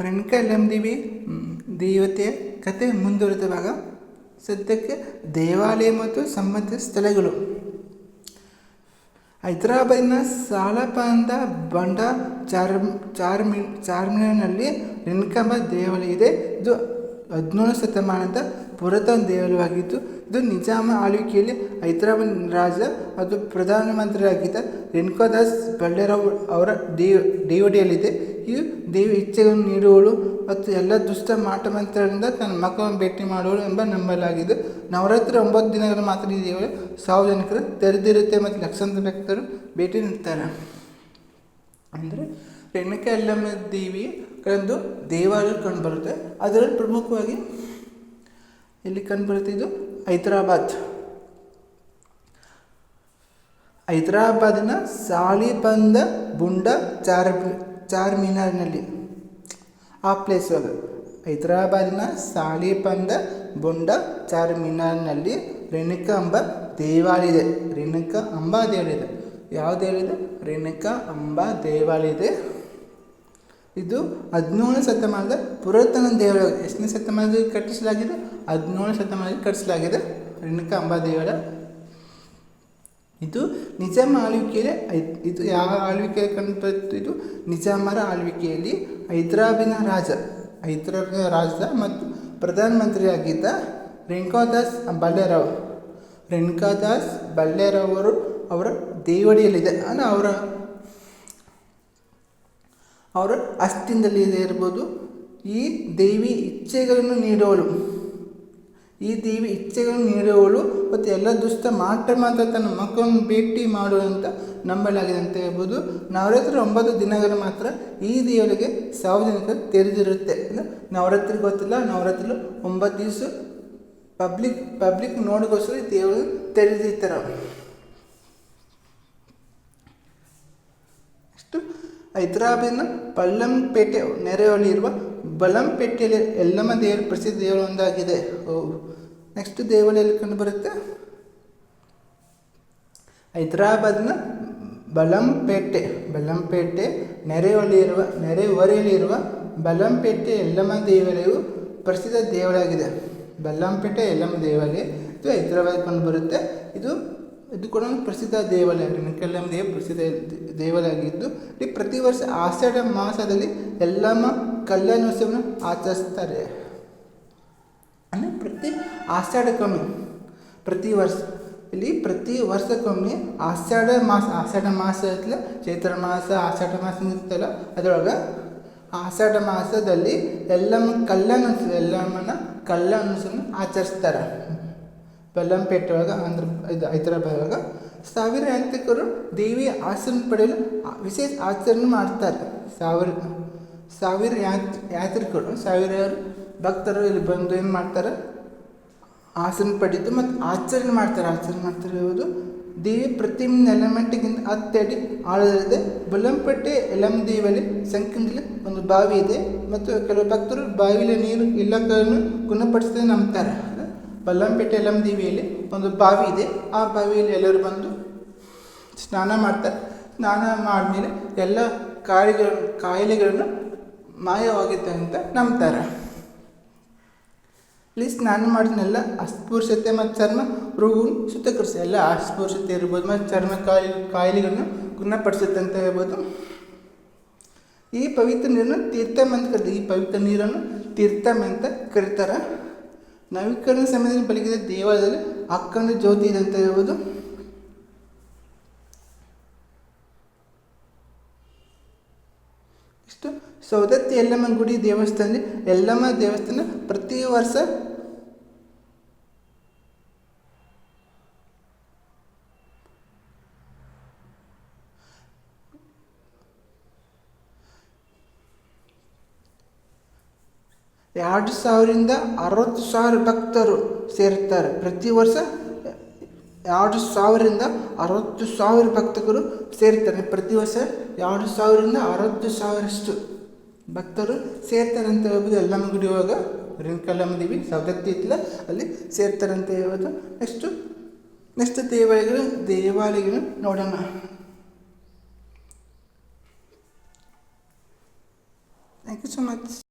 ರೇಣುಕಾ ಲಂಬಿವಿ ದೇವತೆಯ ಕತೆ ಮುಂದುವರೆದ ಭಾಗ ಸದ್ಯಕ್ಕೆ ದೇವಾಲಯ ಮತ್ತು ಸಂಬಂಧಿತ ಸ್ಥಳಗಳು. ಹೈದರಾಬಾದಿನ ಸಾಲಪಾಂದ ಬಂಡ ಚಾರ್ಮ್, ಚಾರ್ಮಿ ಚಾರ್ಮಿನಲ್ಲಿ ರೇಣುಕಾಂಬ ದೇವಾಲಯ ಇದೆ. ಇದು ಹದಿನೇಳು ಶತಮಾನದ ಪುರಾತನ ದೇವಾಲಯವಾಗಿದ್ದು, ಇದು ನಿಜಾಮ ಆಳ್ವಿಕೆಯಲ್ಲಿ ಹೈದರಾಬಾದ್ ರಾಜ ಮತ್ತು ಪ್ರಧಾನಮಂತ್ರಿಯಾಗಿದ್ದ ರೇಣುಕಾದಾಸ್ ಬಳ್ಳೇರಾವ್ ಅವರ ದೇವ, ದೇವಡಿಯಲ್ಲಿದೆ. ಇದು ದೇವಿ ಇಚ್ಛೆಗಳನ್ನು ನೀಡುವಳು ಮತ್ತು ಎಲ್ಲ ದುಷ್ಟ ಮಾಟಮಂತ್ರಗಳಿಂದ ತನ್ನ ಮಕ್ಕಳನ್ನು ಭೇಟಿ ಮಾಡುವಳು ಎಂಬ ನಂಬಲಾಗಿದೆ. ನವರಾತ್ರಿ ಒಂಬತ್ತು ದಿನಗಳು ಮಾತ್ರ ಈ ದೇವಾಲಯ ಸಾರ್ವಜನಿಕರು ತೆರೆದಿರುತ್ತೆ ಮತ್ತು ಲಕ್ಷಾಂತರ ಭಕ್ತರು ಭೇಟಿ ನೀಡ್ತಾರೆ. ಅಂದರೆ ರೇಣುಕಾ ಅಲ್ಲಮ್ಮ ದೇವಿ ಒಂದು ದೇವಾಲಯ ಕಂಡುಬರುತ್ತೆ. ಅದರಲ್ಲಿ ಪ್ರಮುಖವಾಗಿ ಎಲ್ಲಿ ಕಂಡುಬರುತ್ತೆ ಇದು? ಹೈದರಾಬಾದ್. ಹೈದರಾಬಾದಿನ ಸಾಲಿಬಂದ ಬುಂಡ ಚಾರ್ ಚಾರ್ ಮಿನಾರ್ನಲ್ಲಿ ಆ ಪ್ಲೇಸ್ ಅದು. ಹೈದರಾಬಾದಿನ ಸಾಲಿಬಂದ ಬುಂಡ ಚಾರ್ಮಿನಾರ್ನಲ್ಲಿ ರೇಣುಕಾ ಅಂಬ ದೇವಾಲಯ ಇದೆ ರೇಣುಕಾ ಅಂಬಾ ದೇವಾಲಯ ಇದೆ. ಯಾವ ದೇವಾಲಯ ಇದೆ? ರೇಣುಕಾ ಅಂಬಾ ದೇವಾಲಯ ಇದೆ. ಇದು ಹದಿನೇಳನೇ ಶತಮಾನದ ಪುರಾತನ ದೇವಾಲಯ ಎಷ್ಟನೇ ಶತಮಾನದಲ್ಲಿ ಕಟ್ಟಿಸಲಾಗಿದೆ? ಹದಿನೇಳನೇ ಶತಮಾನದಲ್ಲಿ ಕಟ್ಟಿಸಲಾಗಿದೆ. ರೇಣುಕ ಅಂಬಾ ದೇವಾಲಯ ಇದು ನಿಜಾಮ ಆಳ್ವಿಕೆಯಲ್ಲಿ ಇದು ಯಾವ ಆಳ್ವಿಕೆಯಲ್ಲಿ ಕಂಡುಬರುತ್ತು ಇದು? ನಿಜಾಮರ ಆಳ್ವಿಕೆಯಲ್ಲಿ ಹೈದರಾಬಿನ ರಾಜ ಹೈದರಾಬಿನ ರಾಜ ಮತ್ತು ಪ್ರಧಾನಮಂತ್ರಿಯಾಗಿದ್ದ ರೇಣುಕಾದಾಸ್ ಬಳ್ಳೇರಾವ್ ರೇಣುಕಾದಾಸ್ ಬಳ್ಳೇರಾವ್ ಅವರು ಅವರ ದೇವಡಿಯಲ್ಲಿದೆ ಅಂದರೆ ಅವರ ಅವರ ಅಸ್ತಿಂದಲ್ಲಿ ಇದೆ ಇರ್ಬೋದು. ಈ ದೇವಿ ಇಚ್ಛೆಗಳನ್ನು ನೀಡೋಳು. ಈ ದೇವಿ ಇಚ್ಛೆಗಳನ್ನು ನೀಡುವಳು ಮತ್ತು ಎಲ್ಲ ದುಷ್ಟ ಮಾತ್ರ ಮಾತ್ರ ತನ್ನ ಮಕ್ಕಳನ್ನು ಭೇಟಿ ಮಾಡುವಂತ ನಂಬಲಾಗಿದೆ ಅಂತ ಹೇಳ್ಬೋದು. ನವರಾತ್ರಿ ಒಂಬತ್ತು ದಿನಗಳು ಮಾತ್ರ ಈ ದೇವರಿಗೆ ಸಾರ್ವಜನಿಕರು ತೆರೆದಿರುತ್ತೆ. ನವರಾತ್ರಿ ಗೊತ್ತಿಲ್ಲ. ನವರಾತ್ರಿ ಒಂಬತ್ತು ದಿವಸ ಪಬ್ಲಿಕ್ ಪಬ್ಲಿಕ್ ನೋಡಿಗೋಸ್ಕರ ಈ ದೇವರು ತೆರೆದಿರ್ತಾರೆ. ನೆಕ್ಸ್ಟು ಹೈದರಾಬಾದಿನ ಪಲ್ಲಂಪೇಟೆ ನೆರೆಯಲ್ಲಿರುವ ಬಲಂಪೇಟೆಯಲ್ಲಿ ಎಲ್ಲಮ್ಮ ದೇವರ ಪ್ರಸಿದ್ಧ ದೇವಾಲಯ ಒಂದಾಗಿದೆ. ನೆಕ್ಸ್ಟ್ ದೇವಾಲಯಲ್ಲಿ ಕಂಡುಬರುತ್ತೆ ಹೈದರಾಬಾದ್ನ ಬಲಂಪೇಟೆ ಬಲಂಪೇಟೆ, ನೆರೆಹೊರೆಯಲ್ಲಿರುವ ನೆರೆಹೊರೆಯಲ್ಲಿರುವ ಬಲಂಪೇಟೆ ಎಲ್ಲಮ್ಮ ದೇವಾಲಯವು ಪ್ರಸಿದ್ಧ ದೇವಾಲಯವಾಗಿದೆ ಬಲ್ಲಂಪೇಟೆ ಎಲ್ಲಮ್ಮ ದೇವಾಲಯ ಇದು ಹೈದರಾಬಾದ್ ಕಂಡುಬರುತ್ತೆ ಇದು ಇದು ಕೂಡ ಒಂದು ಪ್ರಸಿದ್ಧ ದೇವಾಲಯ. ರೇಣುಕಲ್ಲಮ್ಮ ದೇವ ಪ್ರಸಿದ್ಧ ದೇವಾಲಯ ಆಗಿದ್ದು, ಇಲ್ಲಿ ಪ್ರತಿ ವರ್ಷ ಆಷಾಢ ಮಾಸದಲ್ಲಿ ಎಲ್ಲಮ್ಮ ಕಲ್ಯಾಣೋತ್ಸವನ ಆಚರಿಸ್ತಾರೆ. ಅಂದರೆ ಪ್ರತಿ ಆಷಾಢಕ್ಕೊಮ್ಮೆ, ಪ್ರತಿ ವರ್ಷ, ಇಲ್ಲಿ ಪ್ರತಿ ವರ್ಷಕ್ಕೊಮ್ಮೆ ಆಷಾಢ ಮಾಸ ಆಷಾಢ ಮಾಸ ಇರ್ತಲ್ಲ ಚೈತ್ರ ಮಾಸ, ಆಷಾಢ ಮಾಸ ಇರ್ತಲ್ಲ ಅದರೊಳಗೆ ಆಷಾಢ ಮಾಸದಲ್ಲಿ ಎಲ್ಲಮ್ಮ ಕಲ್ಯಾಣೋತ್ಸವ ಎಲ್ಲಮ್ಮನ ಕಲ್ಯಾಣೋತ್ಸವನ ಆಚರಿಸ್ತಾರೆ. ಬೆಲ್ಲಂಪೇಟೆ ಒಳಗೆ ಆಂಧ್ರ ಇದು ಹೈದರಾಬಾದ್ ಒಳಗೆ ಸಾವಿರ ಯಾತ್ರಿಕರು ದೇವಿಯ ಆಶ್ರಮ ಪಡೆಯಲು ವಿಶೇಷ ಆಚರಣೆ ಮಾಡ್ತಾರೆ. ಸಾವಿರ ಸಾವಿರ ಯಾತ್, ಯಾತ್ರಿಕರು ಸಾವಿರಾರು ಭಕ್ತರು ಇಲ್ಲಿ ಬಂದು ಏನು ಮಾಡ್ತಾರೆ? ಆಸನ ಪಡೆದು ಮತ್ತು ಆಚರಣೆ ಮಾಡ್ತಾರೆ. ಆಚರಣೆ ಮಾಡ್ತಾರೆ ಹೌದು ದೇವಿ ಪ್ರತಿಮೆ ನೆಲಮಟ್ಟಿಗಿಂತ ಹತ್ತಡಿ ಆಳದಲ್ಲಿದೆ ಬಲ್ಲಂಪೇಟೆ ಎಲಮ್ ದೇವಿಯಲ್ಲಿ ಸಂಕಂದಲ್ಲಿ ಒಂದು ಬಾವಿ ಇದೆ. ಮತ್ತು ಕೆಲವು ಭಕ್ತರು ಬಾವಿಯಲ್ಲಿ ನೀರು ಇಲ್ಲಗಳನ್ನು ಗುಣಪಡಿಸದೆ ನಂಬ್ತಾರೆ. ಬಲ್ಲಂಪೇಟೆ ಎಲ್ಲಮ್ ದೇವಿಯಲ್ಲಿ ಒಂದು ಬಾವಿ ಇದೆ. ಆ ಬಾವಿಯಲ್ಲಿ ಎಲ್ಲರೂ ಬಂದು ಸ್ನಾನ ಮಾಡ್ತಾರೆ ಸ್ನಾನ ಮಾಡಿದ್ಮೇಲೆ ಎಲ್ಲ ಕಾಯಿಲೆಗಳು ಕಾಯಿಲೆಗಳನ್ನು ಮಾಯವಾಗುತ್ತೆ ಅಂತ ನಂಬ್ತಾರೆ. ಇಲ್ಲಿ ಸ್ನಾನ ಮಾಡಿದ್ನೆಲ್ಲ ಅಸ್ಪೃಶ್ಯತೆ ಮತ್ತು ಚರ್ಮ ರೋಗವನ್ನು ಶುದ್ಧೀಕರಿಸಿ ಎಲ್ಲ ಅಸ್ಪೃಶ್ಯತೆ ಇರ್ಬೋದು ಮತ್ತು ಚರ್ಮ ಕಾಯಿಲೆ, ಕಾಯಿಲೆಗಳನ್ನು ಗುಣಪಡಿಸುತ್ತೆ ಅಂತ ಹೇಳ್ಬೋದು. ಈ ಪವಿತ್ರ ನೀರನ್ನು ತೀರ್ಥಮ್ ಅಂತ ಕರೀತಾರೆ. ಈ ಪವಿತ್ರ ನೀರನ್ನು ತೀರ್ಥಮ್ ಅಂತ ಕರೀತಾರೆ. ನವೀಕರಣ ಸಮಯದಲ್ಲಿ ಬೆಳಗಿದ ದೇವಾಲಯದಲ್ಲಿ ಅಕ್ಕನ ಜ್ಯೋತಿ ಇದೆ ಅಂತ ಹೇಳ್ಬೋದು? ಇಷ್ಟು. ಸೌದತ್ತಿ ಯಲ್ಲಮ್ಮ ಗುಡಿ ದೇವಸ್ಥಾನ ಯಲ್ಲಮ್ಮ ದೇವಸ್ಥಾನ ಪ್ರತಿ ವರ್ಷ ಎರಡು ಸಾವಿರದಿಂದ ಅರವತ್ತು ಸಾವಿರ ಭಕ್ತರು ಸೇರ್ತಾರೆ. ಪ್ರತಿ ವರ್ಷ ಎರಡು ಸಾವಿರದಿಂದ ಅರವತ್ತು ಸಾವಿರ ಭಕ್ತರು ಸೇರ್ತಾರೆ. ಪ್ರತಿ ವರ್ಷ ಎರಡು ಸಾವಿರದಿಂದ ಅರವತ್ತು ಸಾವಿರಷ್ಟು ಭಕ್ತರು ಸೇರ್ತಾರೆ ಅಂತ ಹೇಳ್ಬೋದು. ಎಲ್ಲಮ್ಮ ಗುಡಿ ಹೋಗ ರಿಂಕಲಮ್ಮ ದೇವಿ ಸವದತ್ತಿ ಇತ್ತಲ್ಲ ಅಲ್ಲಿ ಸೇರ್ತಾರೆ ಅಂತ ಹೇಳ್ಬೋದು. ನೆಕ್ಸ್ಟು ನೆಕ್ಸ್ಟ್ ದೇವಾಲಯಗಳು ದೇವಾಲಯಗಳು ನೋಡೋಣ. Thank you so much